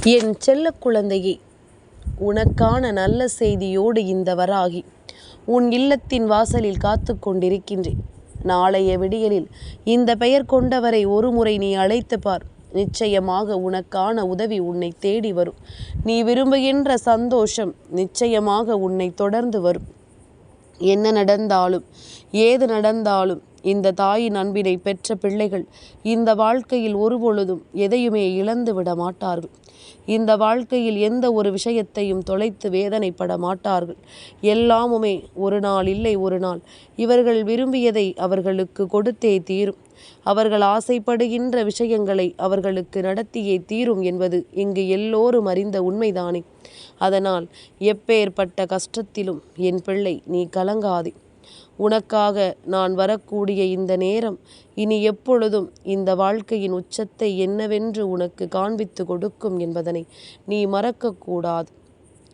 என் செல்ல குழந்தையே உனக்கான நல்ல செய்தியோடு இந்த வராகி உன் இல்லத்தின் வாசலில் காத்து கொண்டிருக்கின்றேன். நாளைய விடியலில் இந்த பெயர் கொண்டவரை ஒருமுறை நீ அழைத்து பார். நிச்சயமாக உனக்கான உதவி உன்னை தேடி வரும். நீ விரும்புகின்ற சந்தோஷம் நிச்சயமாக உன்னை தொடர்ந்து வரும். என்ன நடந்தாலும் ஏது நடந்தாலும் இந்த தாயின் அன்பினை பெற்ற பிள்ளைகள் இந்த வாழ்க்கையில் ஒருபொழுதும் எதையுமே இழந்து விட மாட்டார்கள். இந்த வாழ்க்கையில் எந்த ஒரு விஷயத்தையும் தொலைத்து வேதனைப்பட மாட்டார்கள். எல்லாமுமே ஒரு நாள் இல்லை ஒரு நாள். இவர்கள் விரும்பியதை அவர்களுக்கு கொடுத்தே தீரும். அவர்கள் ஆசைப்படுகின்ற விஷயங்களை அவர்களுக்கு நடத்தியே தீரும் என்பது இங்கு எல்லோரும் அறிந்த உண்மைதானே. அதனால் எப்பேற்பட்ட கஷ்டத்திலும் என் பிள்ளை நீ கலங்காதே. உனக்காக நான் வரக்கூடிய இந்த நேரம் இனி எப்பொழுதும் இந்த வாழ்க்கையின் உச்சத்தை என்னவென்று உனக்கு காண்பித்து கொடுக்கும் என்பதனை நீ மறக்கக்கூடாது.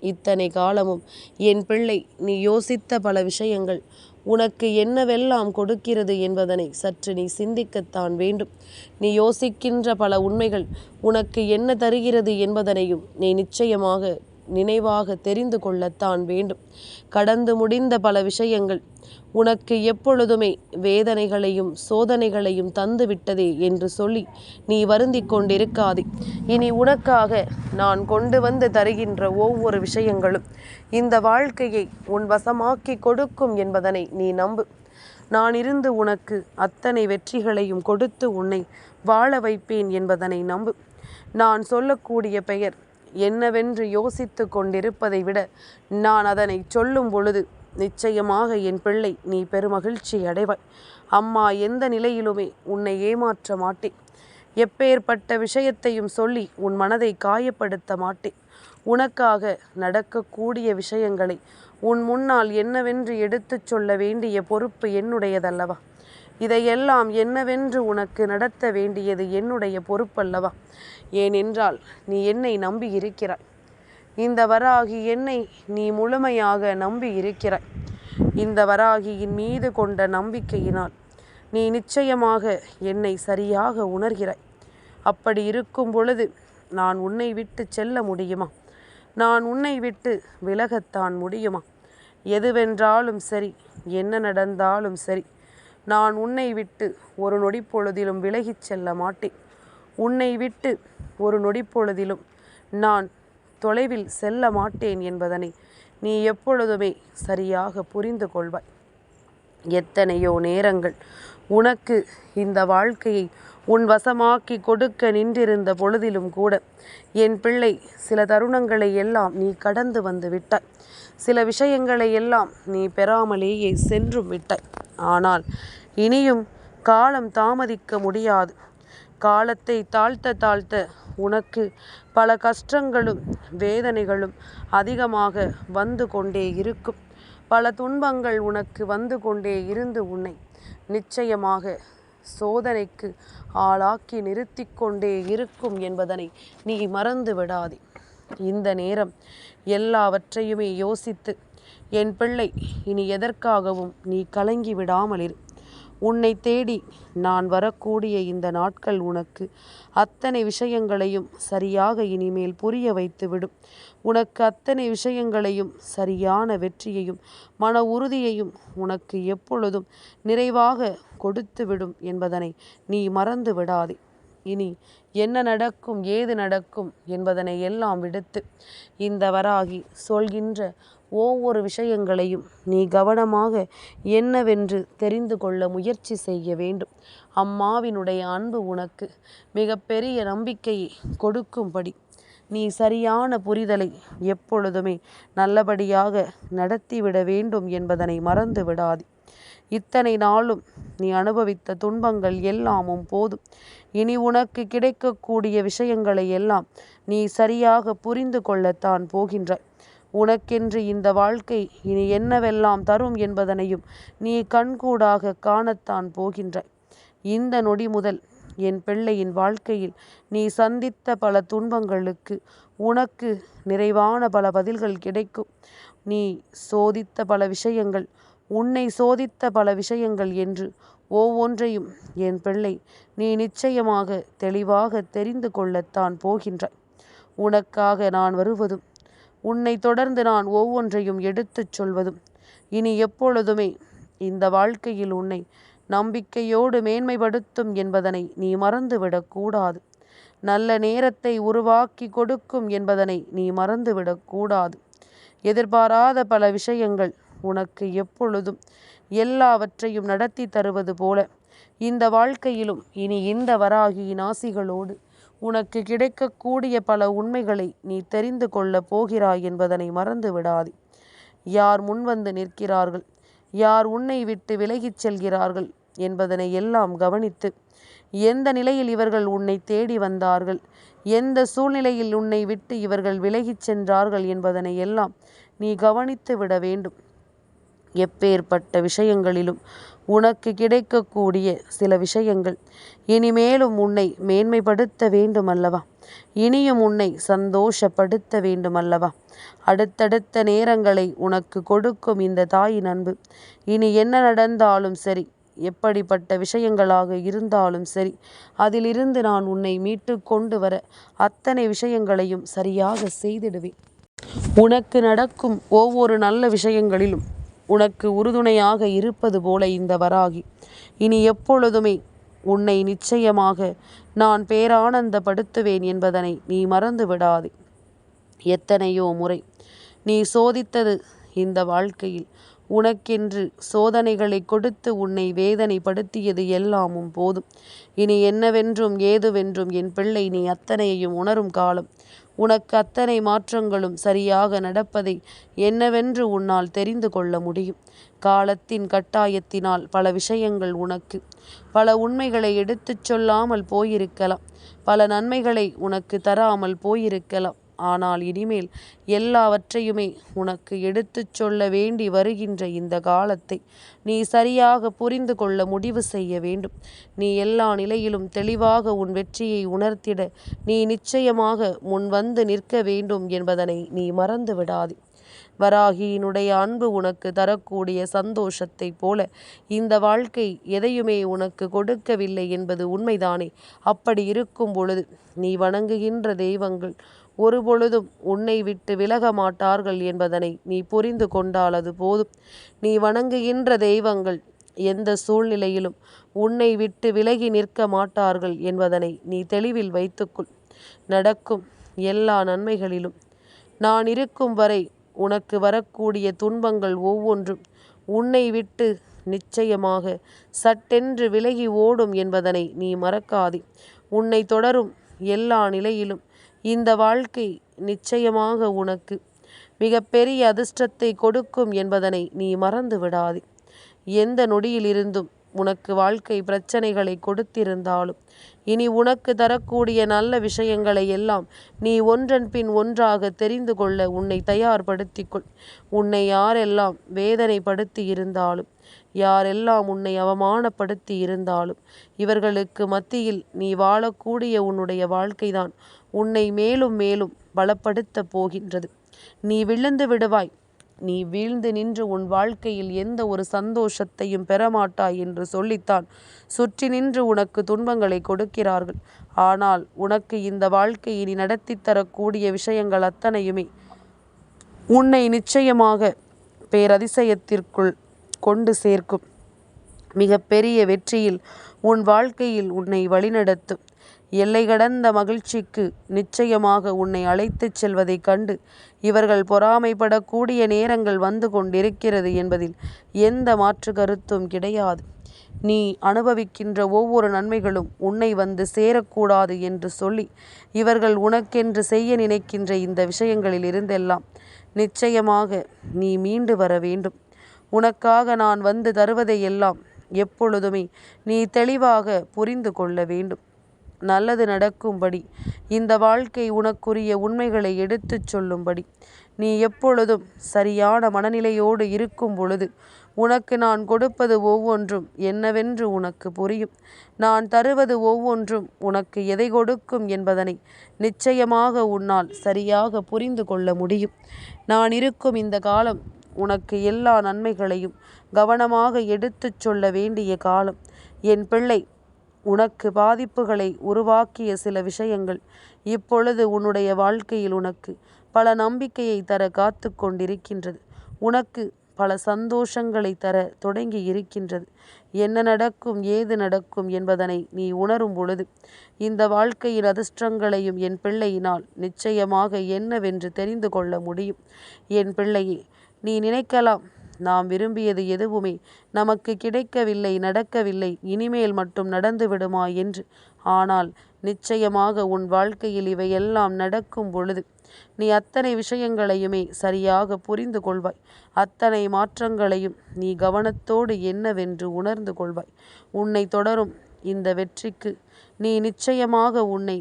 இத்தனை காலமும் என் பிள்ளை நீ யோசித்த பல விஷயங்கள் உனக்கு என்னவெல்லாம் கொடுக்கிறது என்பதனை சற்று நீ சிந்திக்கத்தான் வேண்டும். நீ யோசிக்கின்ற பல உண்மைகள் உனக்கு என்ன தருகிறது என்பதனையும் நீ நிச்சயமாக நினைவாக தெரிந்து கொள்ளத்தான் வேண்டும். கடந்து முடிந்த பல விஷயங்கள் உனக்கு எப்பொழுதுமே வேதனைகளையும் சோதனைகளையும் தந்து விட்டதே என்று சொல்லி நீ வருந்தி கொண்டிருக்காதே. இனி உனக்காக நான் கொண்டு வந்து தருகின்ற ஒவ்வொரு விஷயங்களும் இந்த வாழ்க்கையை உன் வசமாக்கி கொடுக்கும் என்பதனை நீ நம்பு. நான் இருந்து உனக்கு அத்தனை வெற்றிகளையும் கொடுத்து உன்னை வாழ வைப்பேன் என்பதனை நம்பு. நான் சொல்லக்கூடிய பெயர் என்னவென்று யோசித்து கொண்டிருப்பதை விட நான் அதனை சொல்லும் பொழுது நிச்சயமாக என் பிள்ளை நீ பெருமகிழ்ச்சி அடைவாய். அம்மா எந்த நிலையிலுமே உன்னை ஏமாற்ற மாட்டேன். எப்பேற்பட்ட விஷயத்தையும் சொல்லி உன் மனதை காயப்படுத்த மாட்டேன். உனக்காக நடக்கக்கூடிய விஷயங்களை உன் முன்னால் என்னவென்று எடுத்துச் சொல்ல வேண்டிய பொறுப்பு என்னுடையதல்லவா? இதையெல்லாம் என்னவென்று உனக்கு நடத்த வேண்டியது என்னுடைய பொறுப்பல்லவா? ஏனென்றால் நீ என்னை நம்பி இருக்கிறாய் இந்த வராகி என்னை நீ முழுமையாக நம்பி இருக்கிறாய் இந்த வராகியின் மீது கொண்ட நம்பிக்கையினால் நீ நிச்சயமாக என்னை சரியாக உணர்கிறாய். அப்படி இருக்கும் பொழுது நான் உன்னை விட்டு செல்ல முடியுமா? நான் உன்னை விட்டு விலகத்தான் முடியுமா? எதுவென்றாலும் சரி என்ன நடந்தாலும் சரி நான் உன்னை விட்டு ஒரு நொடி பொழுதிலும் விலகிச் செல்ல மாட்டேன். உன்னை விட்டு ஒரு நொடி பொழுதிலும் நான் தொலைவில் செல்ல மாட்டேன் என்பதனை நீ எப்பொழுதுமே சரியாக புரிந்து கொள்வாய். எத்தனையோ நேரங்கள் உனக்கு இந்த வாழ்க்கையை உன் வசமாக்கி கொடுக்க நின்றிருந்த பொழுதிலும் கூட என் பிள்ளை சில தருணங்களை எல்லாம் நீ கடந்து வந்து விட்டாய். சில விஷயங்களை எல்லாம் நீ பெறாமலேயே சென்றும் விட்டாய். ஆனால் இனியும் காலம் தாமதிக்க முடியாது. காலத்தை தாழ்த்த தாழ்த்த உனக்கு பல கஷ்டங்களும் வேதனைகளும் அதிகமாக வந்து கொண்டே இருக்கும். பல துன்பங்கள் உனக்கு வந்து கொண்டே இருந்து உன்னை நிச்சயமாக சோதனைக்கு ஆளாக்கி நிறுத்தி கொண்டே இருக்கும் என்பதனை நீ மறந்து விடாதே. இந்த நேரம் எல்லாவற்றையுமே யோசித்து என் பிள்ளை இனி எதற்காகவும் நீ கலங்கி விடாமலிரு. உன்னை தேடி நான் வரக்கூடிய இந்த நாட்கள் உனக்கு அத்தனை விஷயங்களையும் சரியாக இனிமேல் புரிய வைத்துவிடும். உனக்கு அத்தனை விஷயங்களையும் சரியான வெற்றியையும் மன உறுதியையும் உனக்கு எப்பொழுதும் நிறைவாக கொடுத்துவிடும் என்பதனை நீ மறந்து விடாதே. இனி என்ன நடக்கும் ஏது நடக்கும் என்பதனை எல்லாம் விடுத்து இந்த வராகி சொல்கின்ற ஒவ்வொரு விஷயங்களையும் நீ கவனமாக என்னவென்று தெரிந்து கொள்ள முயற்சி செய்ய வேண்டும். அம்மாவினுடைய அன்பு உனக்கு மிகப்பெரிய நம்பிக்கையை கொடுக்கும்படி. நீ சரியான புரிதலை எப்பொழுதுமே நல்லபடியாக நடத்திவிட வேண்டும் என்பதனை மறந்து விடாது. இத்தனை நாளும் நீ அனுபவித்த துன்பங்கள் எல்லாமும் போதும். இனி உனக்கு கிடைக்கக்கூடிய விஷயங்களை எல்லாம் நீ சரியாக புரிந்து கொள்ளத்தான் போகின்றாய். உனக்கென்று இந்த வாழ்க்கை இனி என்னவெல்லாம் தரும் என்பதனையும் நீ கண்கூடாக காணத்தான் போகின்றாய். இந்த நொடி முதல் என் பிள்ளையின் வாழ்க்கையில் நீ சந்தித்த பல துன்பங்களுக்கு உனக்கு நிறைவான பல பதில்கள் கிடைக்கும். நீ சோதித்த பல விஷயங்கள் உன்னை சோதித்த பல விஷயங்கள் என்று ஒவ்வொன்றையும் என் பிள்ளை நீ நிச்சயமாக தெளிவாக தெரிந்து கொள்ளத்தான் போகின்றாய். உனக்காக நான் வருவதும் உன்னை தொடர்ந்து நான் ஒவ்வொன்றையும் எடுத்துச் சொல்வதும் இனி எப்பொழுதுமே இந்த வாழ்க்கையில் உன்னை நம்பிக்கையோடு மேன்மைப்படுத்தும் என்பதனை நீ மறந்துவிடக்கூடாது நல்ல நேரத்தை உருவாக்கி கொடுக்கும் என்பதனை நீ மறந்துவிடக்கூடாது எதிர்பாராத பல விஷயங்கள் உனக்கு எப்பொழுதும் எல்லாவற்றையும் நடத்தி தருவது போல இந்த வாழ்க்கையிலும் இனி இந்த வராகியின் ஆசிகளோடு உனக்கு கிடைக்கக்கூடிய பல உண்மைகளை நீ தெரிந்து கொள்ளப் போகிறாய் என்பதனை மறந்து விடாதே. யார் முன்வந்து நிற்கிறார்கள்? யார் உன்னை விட்டு விலகிச் செல்கிறார்கள் என்பதனை எல்லாம் கவனித்து எந்த நிலையில் இவர்கள் உன்னை தேடி வந்தார்கள்? எந்த சூழ்நிலையில் உன்னை விட்டு இவர்கள் விலகிச் சென்றார்கள் என்பதனை எல்லாம் நீ கவனித்து விட வேண்டும். எப்பேற்பட்ட விஷயங்களிலும் உனக்கு கிடைக்கக்கூடிய சில விஷயங்கள். இனிமேலும் உன்னை மேன்மைப்படுத்த வேண்டும் அல்லவா இனியும் உன்னை சந்தோஷப்படுத்த வேண்டும் அல்லவா அடுத்தடுத்த நேரங்களை உனக்கு கொடுக்கும் இந்த தாயின் அன்பு. இனி என்ன நடந்தாலும் சரி எப்படிப்பட்ட விஷயங்களாக இருந்தாலும் சரி அதிலிருந்து நான் உன்னை மீட்டு கொண்டு வர அத்தனை விஷயங்களையும் சரியாக செய்திடுவேன். உனக்கு நடக்கும் ஒவ்வொரு நல்ல விஷயங்களிலும் உனக்கு உறுதுணையாக இருப்பது போல இந்த வராகி. இனி எப்பொழுதுமே உன்னை நிச்சயமாக நான் பேரானந்தப்படுத்துவேன் என்பதனை நீ மறந்து விடாதே. எத்தனையோ முறை நீ சோதித்தது இந்த வாழ்க்கையில் உனக்கென்று சோதனைகளை கொடுத்து உன்னை வேதனைப்படுத்தியது எல்லாமும் போதும். இனி என்னவென்றும் ஏதுவென்றும் என் பிள்ளை நீ அத்தனையையும் உணரும் காலம். உனக்கு அத்தனை மாற்றங்களும் சரியாக நடப்பதை என்னவென்று உன்னால் தெரிந்து கொள்ள முடியும். காலத்தின் கட்டாயத்தினால் பல விஷயங்கள் உனக்கு. பல உண்மைகளை எடுத்துச் சொல்லாமல் போயிருக்கலாம். பல நன்மைகளை உனக்கு தராமல் போயிருக்கலாம். ஆனால் இனிமேல் எல்லாவற்றையுமே உனக்கு எடுத்துச் சொல்ல வேண்டி வருகின்ற இந்த காலத்தை நீ சரியாக புரிந்து கொள்ள முடிவு செய்ய வேண்டும். நீ எல்லா நிலையிலும் தெளிவாக உன் வெற்றியை உணர்த்திட நீ நிச்சயமாக முன் வந்து நிற்க வேண்டும் என்பதனை நீ மறந்து விடாதே. வராகியினுடைய அன்பு உனக்கு தரக்கூடிய சந்தோஷத்தைப் போல இந்த வாழ்க்கை எதையுமே உனக்கு கொடுக்கவில்லை என்பது உண்மைதானே? அப்படி இருக்கும் பொழுது நீ வணங்குகின்ற தெய்வங்கள் ஒருபொழுதும் உன்னை விட்டு விலக மாட்டார்கள் என்பதனை நீ புரிந்து கொண்டாலது போதும். நீ வணங்குகின்ற தெய்வங்கள் எந்த சூழ்நிலையிலும் உன்னை விட்டு விலகி நிற்க மாட்டார்கள் என்பதனை நீ தெளிவில் வைத்துக்கொள். நடக்கும் எல்லா நன்மைகளிலும் நான் இருக்கும் வரை உனக்கு வரக்கூடிய துன்பங்கள் ஒவ்வொன்றும் உன்னை விட்டு நிச்சயமாக சட்டென்று விலகி ஓடும் என்பதனை நீ மறக்காதே. உன்னை தொடரும் எல்லா நிலையிலும் இந்த வாழ்க்கை நிச்சயமாக உனக்கு. மிகப்பெரிய அதிர்ஷ்டத்தை கொடுக்கும் என்பதனை நீ மறந்து விடாதே எந்த நொடியிலிருந்தும் உனக்கு வாழ்க்கை பிரச்சனைகளை கொடுத்திருந்தாலும் இனி உனக்கு தரக்கூடிய நல்ல விஷயங்களை எல்லாம் நீ ஒன்றன் பின் ஒன்றாக தெரிந்து கொள்ள உன்னை தயார்படுத்திக்கொள். உன்னை யாரெல்லாம் வேதனைப்படுத்தி இருந்தாலும் யாரெல்லாம் உன்னை அவமானப்படுத்தி இருந்தாலும் இவர்களுக்கு மத்தியில் நீ வாழக்கூடிய உன்னுடைய வாழ்க்கைதான் உன்னை மேலும் மேலும் பலப்படுத்தப் போகின்றது. நீ விழுந்து விடுவாய். நீ வீழ்ந்து நின்று உன் வாழ்க்கையில் எந்த ஒரு சந்தோஷத்தையும் பெறமாட்டாய் என்று சொல்லித்தான். சுற்றி நின்று உனக்கு துன்பங்களை கொடுக்கிறார்கள். ஆனால் உனக்கு இந்த வாழ்க்கையை நீ நடத்தி தரக்கூடிய விஷயங்கள் அத்தனையுமே உன்னை நிச்சயமாக பேரதிசயத்திற்குள் கொண்டு சேர்க்கும். மிகப்பெரிய வெற்றியில் உன் வாழ்க்கையில் உன்னை வழிநடத்தும். எல்லை கடந்த மகிழ்ச்சிக்கு நிச்சயமாக உன்னை அழைத்துச் செல்வதைக் கண்டு இவர்கள் பொறாமைப்படக்கூடிய நேரங்கள் வந்து கொண்டிருக்கிறது என்பதில் எந்த மாற்று கருத்தும் கிடையாது. நீ அனுபவிக்கின்ற ஒவ்வொரு நன்மைகளும் உன்னை வந்து சேரக்கூடாது என்று சொல்லி இவர்கள் உனக்கென்று செய்ய நினைக்கின்ற இந்த விஷயங்களில் இருந்தெல்லாம் நிச்சயமாக நீ மீண்டு வர வேண்டும். உனக்காக நான் வந்து தருவதையெல்லாம் எப்பொழுதுமே நீ தெளிவாக புரிந்து கொள்ள வேண்டும். நல்லது நடக்கும்படி. இந்த வாழ்க்கை உனக்குரிய உண்மைகளை எடுத்துச் சொல்லும்படி. நீ எப்பொழுதும் சரியான மனநிலையோடு இருக்கும் பொழுது உனக்கு நான் கொடுப்பது ஒவ்வொன்றும் என்னவென்று உனக்கு புரியும். நான் தருவது ஒவ்வொன்றும் உனக்கு எதை கொடுக்கும் என்பதனை நிச்சயமாக உன்னால் சரியாக புரிந்து கொள்ள முடியும். நான் இருக்கும் இந்த காலம் உனக்கு எல்லா நன்மைகளையும் கவனமாக எடுத்துச் சொல்ல வேண்டிய காலம். என் பிள்ளை உனக்கு பாதிப்புகளை உருவாக்கிய சில விஷயங்கள் இப்பொழுது உன்னுடைய வாழ்க்கையில் உனக்கு பல நம்பிக்கையை தர காத்து கொண்டிருக்கின்றது. உனக்கு பல சந்தோஷங்களை தர தொடங்கி இருக்கின்றது. என்ன நடக்கும் ஏது நடக்கும் என்பதனை நீ உணரும் பொழுது இந்த வாழ்க்கையின் அதிர்ஷ்டங்களையும் என் பிள்ளையினால் நிச்சயமாக என்னவென்று தெரிந்து கொள்ள முடியும். என் பிள்ளையே நீ நினைக்கலாம் நாம் விரும்பியது எதுவுமே நமக்கு கிடைக்கவில்லை நடக்கவில்லை இனிமேல் மட்டும் நடந்து விடுமா என்று. ஆனால் நிச்சயமாக உன் வாழ்க்கையில் இவையெல்லாம் நடக்கும் பொழுது நீ அத்தனை விஷயங்களையுமே சரியாக புரிந்து கொள்வாய். அத்தனை மாற்றங்களையும் நீ கவனத்தோடு என்னவென்று உணர்ந்து கொள்வாய். உன்னை தொடரும் இந்த வெற்றிக்கு நீ நிச்சயமாக உன்னை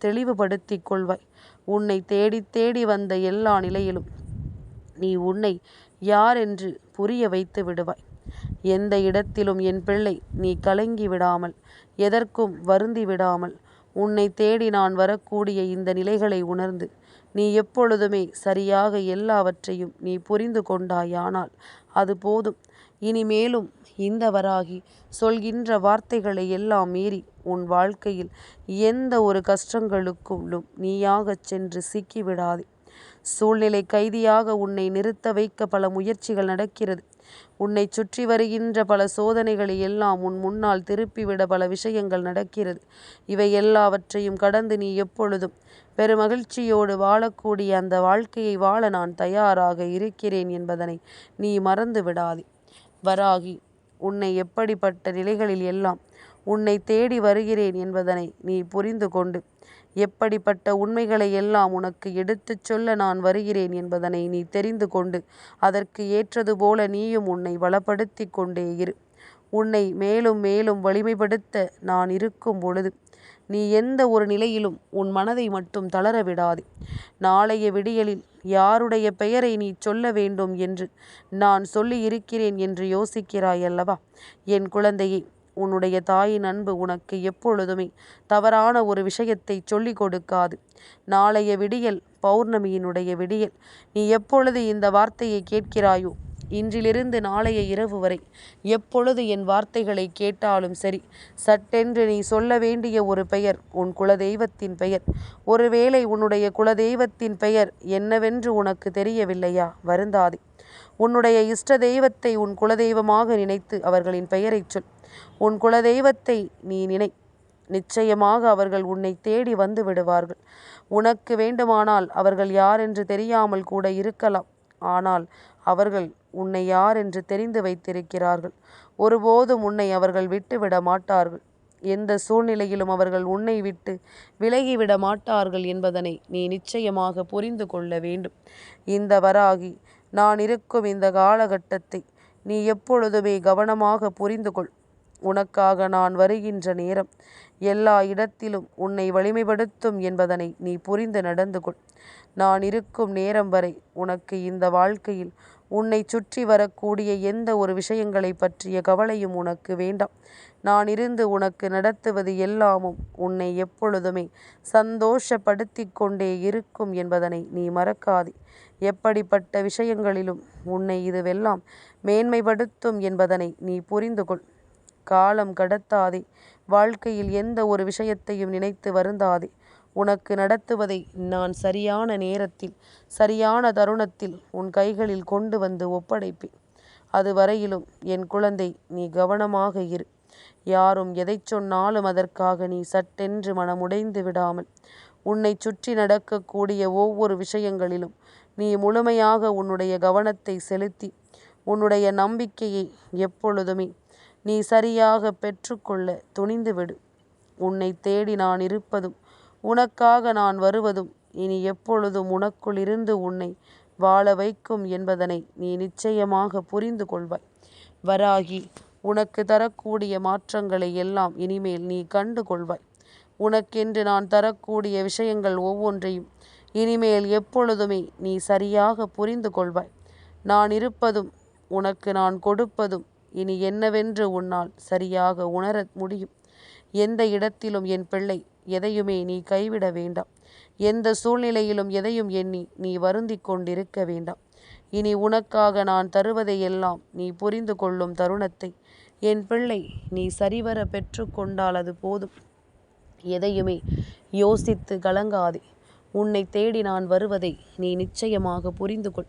தெளிவுபடுத்தி கொள்வாய். உன்னை தேடி தேடி வந்த எல்லா நிலையிலும் நீ உன்னை யார் என்று புரிய வைத்து விடுவாய். எந்த இடத்திலும் என் பிள்ளை நீ கலங்கி விடாமல் எதற்கும் வருந்தி விடாமல் உன்னை தேடி நான் வரக்கூடிய இந்த நிலைகளை உணர்ந்து நீ எப்பொழுதுமே சரியாக எல்லாவற்றையும் நீ புரிந்து கொண்டாயானால் அது போதும். இனிமேலும் இந்த வராகி சொல்கின்ற வார்த்தைகளை எல்லாம் மீறி உன் வாழ்க்கையில் எந்த ஒரு கஷ்டங்களுக்குள்ளும் நீயாகச் சென்று சிக்கிவிடாதே. சூழ்நிலை கைதியாக உன்னை நிறுத்த வைக்க பல முயற்சிகள் நடக்கிறது. உன்னை சுற்றி வருகின்ற பல சோதனைகளை எல்லாம் உன் முன்னால் திருப்பிவிட பல விஷயங்கள் நடக்கிறது. இவை எல்லாவற்றையும் கடந்து நீ எப்பொழுதும் பெருமகிழ்ச்சியோடு வாழக்கூடிய அந்த வாழ்க்கையை வாழ நான் தயாராக இருக்கிறேன் என்பதனை நீ மறந்து விடாதே வராகி உன்னை எப்படிப்பட்ட நிலைகளில் எல்லாம் உன்னை தேடி வருகிறேன் என்பதனை நீ புரிந்து கொண்டு எப்படிப்பட்ட உண்மைகளை எல்லாம் உனக்கு எடுத்துச் சொல்ல நான் வருகிறேன் என்பதனை நீ தெரிந்து கொண்டு அதற்கு ஏற்றது போல நீயும் உன்னை வளப்படுத்தி கொண்டே இரு. உன்னை மேலும் மேலும் வலிமைப்படுத்த நான் இருக்கும் பொழுது நீ எந்த ஒரு நிலையிலும் உன் மனதை மட்டும் தளர விடாதே. நாளைய விடியலில் யாருடைய பெயரை நீ சொல்ல வேண்டும் என்று நான் சொல்லி இருக்கிறேன் என்று யோசிக்கிறாய் அல்லவா? என் குழந்தையை உன்னுடைய தாயின் அன்பு உனக்கு எப்பொழுதுமே தவறான ஒரு விஷயத்தை சொல்லிக் கொடுக்காது. நாளைய விடியல் பௌர்ணமியினுடைய விடியல் நீ எப்பொழுது இந்த வார்த்தையை கேட்கிறாயோ? இன்றிலிருந்து நாளைய இரவு வரை எப்பொழுது என் வார்த்தைகளை கேட்டாலும் சரி சட்டென்று நீ சொல்ல வேண்டிய ஒரு பெயர் உன் குலதெய்வத்தின் பெயர். ஒருவேளை உன்னுடைய குலதெய்வத்தின் பெயர் என்னவென்று உனக்கு தெரியவில்லையா? வருந்தாதே. உன்னுடைய இஷ்ட தெய்வத்தை உன் குலதெய்வமாக நினைத்து அவர்களின் பெயரைச் சொல். உன் குலதெய்வத்தை நீ நினை நிச்சயமாக அவர்கள் உன்னை தேடி வந்து விடுவார்கள். உனக்கு வேண்டுமானால் அவர்கள் யார் என்று தெரியாமல் கூட இருக்கலாம். ஆனால் அவர்கள் உன்னை யார் என்று தெரிந்து வைத்திருக்கிறார்கள். ஒருபோதும் உன்னை அவர்கள் விட்டுவிட மாட்டார்கள். எந்த சூழ்நிலையிலும் அவர்கள் உன்னை விட்டு விலகிவிட மாட்டார்கள் என்பதனை நீ நிச்சயமாக புரிந்து கொள்ள வேண்டும். இந்த வராகி நான் இருக்கும் இந்த காலகட்டத்தை நீ எப்பொழுதுமே கவனமாக புரிந்து கொள். உனக்காக நான் வருகின்ற நேரம் எல்லா இடத்திலும் உன்னை வலிமைப்படுத்தும் என்பதனை நீ புரிந்து நடந்து கொள். நான் இருக்கும் நேரம் வரை உனக்கு இந்த வாழ்க்கையில் உன்னை சுற்றி வரக்கூடிய எந்த ஒரு விஷயங்களை பற்றிய கவலையும் உனக்கு வேண்டாம். நான் இருந்து உனக்கு நடத்துவது எல்லாமும் உன்னை எப்பொழுதுமே சந்தோஷப்படுத்தி கொண்டே இருக்கும் என்பதனை நீ மறக்காதே. எப்படிப்பட்ட விஷயங்களிலும் உன்னை இதுவெல்லாம் மேன்மைப்படுத்தும் என்பதனை நீ புரிந்து கொள். காலம் கடத்தாதே. வாழ்க்கையில் எந்த ஒரு விஷயத்தையும் நினைத்து வருந்தாதே. உனக்கு நடத்துவதை நான் சரியான நேரத்தில் சரியான தருணத்தில் உன் கைகளில் கொண்டு வந்து ஒப்படைப்பேன். அது வரையிலும் என் குழந்தை நீ கவனமாக இரு. யாரும் எதை சொன்னாலும் அதற்காக நீ சட்டென்று மனமுடைந்து விடாமல் உன்னை சுற்றி நடக்கக்கூடிய ஒவ்வொரு விஷயங்களிலும் நீ முழுமையாக உன்னுடைய கவனத்தை செலுத்தி உன்னுடைய நம்பிக்கையை எப்பொழுதுமே நீ சரியாக பெற்றுக்கொள்ள துணிந்துவிடு. உன்னை தேடி நான் இருப்பதும் உனக்காக நான் வருவதும் இனி எப்பொழுதும் உனக்குள் இருந்து உன்னை வாழ வைக்கும் என்பதனை நீ நிச்சயமாக புரிந்து கொள்வாய். வராகி உனக்கு தரக்கூடிய மாற்றங்களை எல்லாம் இனிமேல் நீ கண்டு கொள்வாய். உனக்கென்று நான் தரக்கூடிய விஷயங்கள் ஒவ்வொன்றையும் இனிமேல் எப்பொழுதுமே நீ சரியாக புரிந்து கொள்வாய். நான் இருப்பதும் உனக்கு நான் கொடுப்பதும் இனி என்னவென்று உன்னால் சரியாக உணர முடியும். எந்த இடத்திலும் என் பிள்ளை எதையுமே நீ கைவிட வேண்டாம். எந்த சூழ்நிலையிலும் எதையும் எண்ணி நீ வருந்தி கொண்டிருக்க வேண்டாம். இனி உனக்காக நான் தருவதையெல்லாம் நீ புரிந்து கொள்ளும் தருணத்தை என் பிள்ளை நீ சரிவர பெற்றுக்கொண்டால் அது போதும். எதையுமே யோசித்து கலங்காதே. உன்னை தேடி நான் வருவதை நீ நிச்சயமாக புரிந்து கொள்.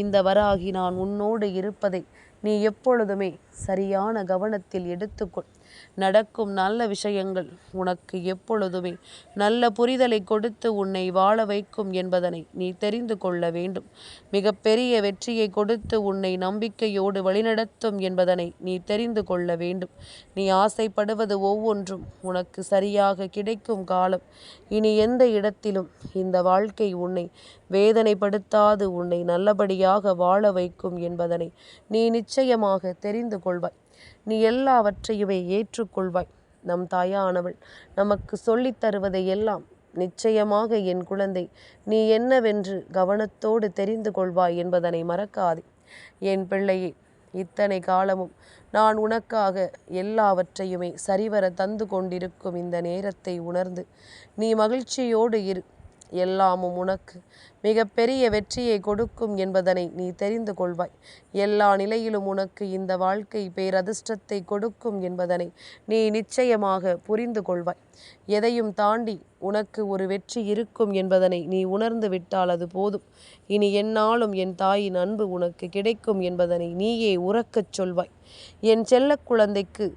இந்த வராகி நான் உன்னோடு இருப்பதை நீ எப்பொழுதுமே சரியான கவனத்தில் எடுத்துக்கொள். நடக்கும் நல்ல விஷயங்கள் உனக்கு எப்பொழுதுமே. நல்ல புரிதலை கொடுத்து உன்னை வாழ வைக்கும் என்பதனை நீ தெரிந்து கொள்ள வேண்டும். மிகப்பெரிய வெற்றியை கொடுத்து உன்னை நம்பிக்கையோடு வழிநடத்தும் என்பதனை நீ தெரிந்து கொள்ள வேண்டும். நீ ஆசைப்படுவது ஒவ்வொன்றும் உனக்கு சரியாக கிடைக்கும் காலம். இனி எந்த இடத்திலும் இந்த வாழ்க்கை உன்னை வேதனைப்படுத்தாது. உன்னை நல்லபடியாக வாழ வைக்கும் என்பதனை நீ நிச்சயமாக தெரிந்து கொள்வாய். நீ எல்லாவற்றையுமே ஏற்றுக்கொள்வாய். நம் தாயானவள் நமக்கு சொல்லித் தருவதை எல்லாம் நிச்சயமாக என் குழந்தை நீ என்னவென்று கவனத்தோடு தெரிந்து கொள்வாய் என்பதனை மறக்காதே. என் பிள்ளையே இத்தனை காலமும் நான் உனக்காக எல்லாவற்றையுமே சரிவர தந்து கொண்டிருக்கும் இந்த நேரத்தை உணர்ந்து நீ மகிழ்ச்சியோடு இரு. எல்லாமும் உனக்கு. மிகப்பெரிய வெற்றியை கொடுக்கும் என்பதனை நீ தெரிந்து கொள்வாய். எல்லா நிலையிலும் உனக்கு இந்த வாழ்க்கை பேரதிர்ஷ்டத்தை கொடுக்கும் என்பதனை நீ நிச்சயமாக புரிந்து கொள்வாய். எதையும் தாண்டி உனக்கு ஒரு வெற்றி இருக்கும் என்பதனை நீ உணர்ந்து விட்டால் அது போதும். இனி என்னாலும் என் தாயின் அன்பு உனக்கு கிடைக்கும் என்பதனை நீயே உறக்கச் சொல்வாய். என் செல்ல குழந்தைக்கு